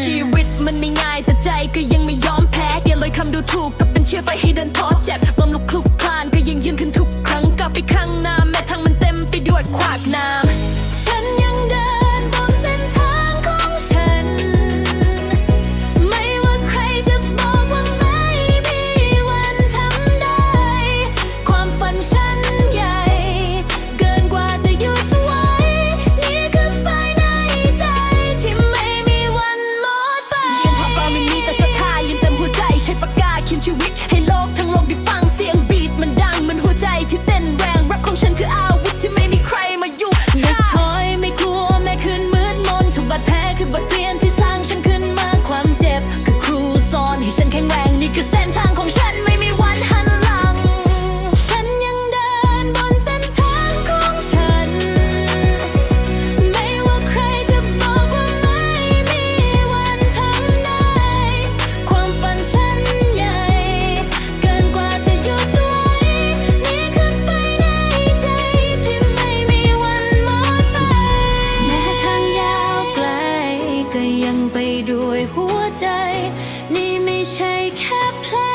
ชีวิตมันไม่ง่ายแต่ใจก็ยังไม่ยอมแพ้อย่าเลยคำดูถูกกับเป็นเชื่อไปให้เดินท้อเจ็บลมลุกคลุกคลานก็ยังยืนขึ้นทุกครั้งกลับไปข้างหน้าแม้ทางมันเต็มไปด้วยขวากน้ำ ไปด้วยหัวใจ นี่ไม่ใช่แค่เพลง